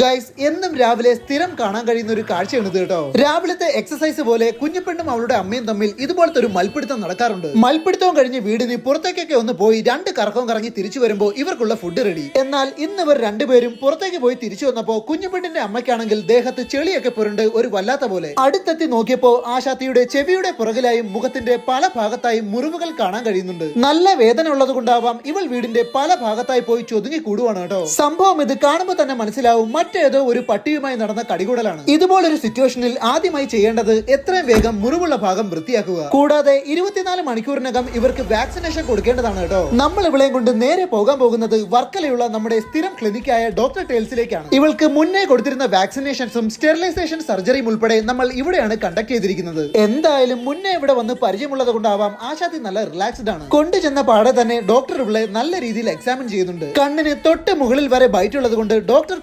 Guys എന്നും രാവിലെ സ്ഥിരം കാണാൻ കഴിയുന്ന ഒരു കാഴ്ചയാണ് കേട്ടോ. രാവിലത്തെ എക്സസൈസ് പോലെ കുഞ്ഞുപെണ്ണും അവളുടെ അമ്മയും തമ്മിൽ ഇതുപോലത്തെ ഒരു മൽപ്പിടുത്തം നടക്കാറുണ്ട്. മൽപ്പിടുത്തവും കഴിഞ്ഞ് വീടിന് പുറത്തേക്കൊക്കെ ഒന്ന് പോയി രണ്ട് കറക്കവും കറങ്ങി തിരിച്ചു വരുമ്പോൾ ഇവർക്കുള്ള ഫുഡ് റെഡി എന്നാൽ ഇന്ന് ഇവർ രണ്ടുപേരും പുറത്തേക്ക് പോയി തിരിച്ചു വന്നപ്പോ കുഞ്ഞുപെണ്ണിന്റെ അമ്മയ്ക്കാണെങ്കിൽ ദേഹത്ത് ചെളിയൊക്കെ പുരണ്ട് ഒരു വല്ലാത്ത പോലെ. അടുത്തെത്തി നോക്കിയപ്പോ ആശാത്തിയുടെ ചെവിയുടെ പുറകിലായും മുഖത്തിന്റെ പല ഭാഗത്തായും മുറിവുകൾ കാണാൻ കഴിയുന്നുണ്ട്. നല്ല വേദന ഉള്ളത് കൊണ്ടാവാം ഇവൾ വീടിന്റെ പല ഭാഗത്തായി പോയി ചൊതുങ്ങി കൂടുവാണ് കേട്ടോ. സംഭവം ഇത് കാണുമ്പോൾ തന്നെ മനസ്സിലാവും മറ്റേതോ ഒരു പട്ടിയുമായി നടന്ന കടികൂടലാണ്. ഇതുപോലൊരു സിറ്റുവേഷനിൽ ആദ്യമായി ചെയ്യേണ്ടത് എത്രയും വേഗം മുറിവുള്ള ഭാഗം വൃത്തിയാക്കുക. കൂടാതെ ഇരുപത്തിനാല് മണിക്കൂറിനകം ഇവർക്ക് വാക്സിനേഷൻ കൊടുക്കേണ്ടതാണ് കേട്ടോ. നമ്മൾ ഇവളെയും കൊണ്ട് നേരെ പോകാൻ പോകുന്നത് വർക്കലയുള്ള നമ്മുടെ സ്ഥിരം ക്ലിനിക്കായ ഡോക്ടർ ടേൽസിലേക്കാണ് ഇവൾക്ക് മുന്നേ കൊടുത്തിരുന്ന വാക്സിനേഷൻസും സ്റ്റെറിലൈസേഷൻ സർജറിയും ഉൾപ്പെടെ നമ്മൾ ഇവിടെയാണ് കണ്ടക്ട് ചെയ്തിരിക്കുന്നത്. എന്തായാലും മുന്നേ ഇവിടെ വന്ന് പരിചയമുള്ളത് കൊണ്ടാവാം ആശാദി നല്ല റിലാക്സ്ഡ് ആണ്. കൊണ്ടുചെന്ന പാടെ തന്നെ ഡോക്ടർ ഇവളെ നല്ല രീതിയിൽ എക്സാമിൻ ചെയ്യുന്നുണ്ട്. കണ്ണിന് തൊട്ട് മുകളിൽ വരെ ബൈറ്റ് ഉള്ളത് കൊണ്ട് ഡോക്ടർ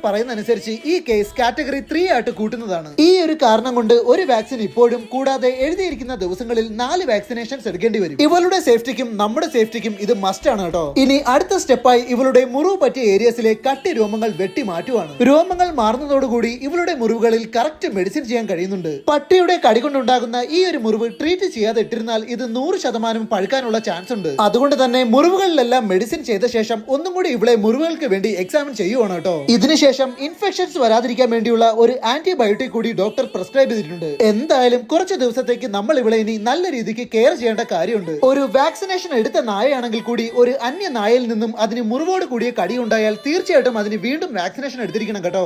പറയുന്നതനുസരിച്ച് ഈ കേസ് കാറ്റഗറി ത്രീ ആയിട്ട് കൂട്ടുന്നതാണ്. ഈ ഒരു കാരണം കൊണ്ട് ഒരു വാക്സിൻ ഇപ്പോഴും കൂടാതെ എഴുതിയിരിക്കുന്ന ദിവസങ്ങളിൽ നാല് വാക്സിനേഷൻസ് എടുക്കേണ്ടി വരും. ഇവളുടെ സേഫ്റ്റിക്കും നമ്മുടെ സേഫ്റ്റിക്കും ഇത് മസ്റ്റ് ആണ് കേട്ടോ. ഇനി അടുത്ത സ്റ്റെപ്പായി ഇവളുടെ മുറിവ് പറ്റിയ ഏരിയസിലെ കട്ടി രോമങ്ങൾ വെട്ടി മാറ്റുവാണ്. രോമങ്ങൾ മാറുന്നതോടുകൂടി ഇവളുടെ മുറിവുകളിൽ കറക്റ്റ് മെഡിസിൻ ചെയ്യാൻ കഴിയുന്നുണ്ട്. പട്ടിയുടെ കടി കൊണ്ടുണ്ടാകുന്ന ഈ ഒരു മുറിവ് ട്രീറ്റ് ചെയ്യാതെ ഇട്ടിരുന്നാൽ ഇത് നൂറ് ശതമാനം പഴുക്കാനുള്ള ചാൻസ് ഉണ്ട്. അതുകൊണ്ട് തന്നെ മുറിവുകളിലെല്ലാം മെഡിസിൻ ചെയ്ത ശേഷം ഒന്നും കൂടി ഇവളെ മുറിവുകൾക്ക് വേണ്ടി എക്സാമിൻ ചെയ്യുവാണ് കേട്ടോ. ഇതിനുശേഷം ഇൻഫെക്ഷൻസ് വരാതിരിക്കാൻ വേണ്ടിയുള്ള ഒരു ആന്റിബയോട്ടിക് കൂടി ഡോക്ടർ പ്രിസ്ക്രൈബ് ചെയ്തിട്ടുണ്ട്. എന്തായാലും കുറച്ച് ദിവസത്തേക്ക് നമ്മൾ ഇവിടെ ഇനി നല്ല രീതിക്ക് കെയർ ചെയ്യേണ്ട കാര്യമുണ്ട്. ഒരു വാക്സിനേഷൻ എടുത്ത നായയാണെങ്കിൽ കൂടി ഒരു അന്യ നായയിൽ നിന്നും അതിന് മുറിവോട് കൂടിയ കടി ഉണ്ടായാൽ തീർച്ചയായിട്ടും അതിന് വീണ്ടും വാക്സിനേഷൻ എടുത്തിരിക്കണം കേട്ടോ.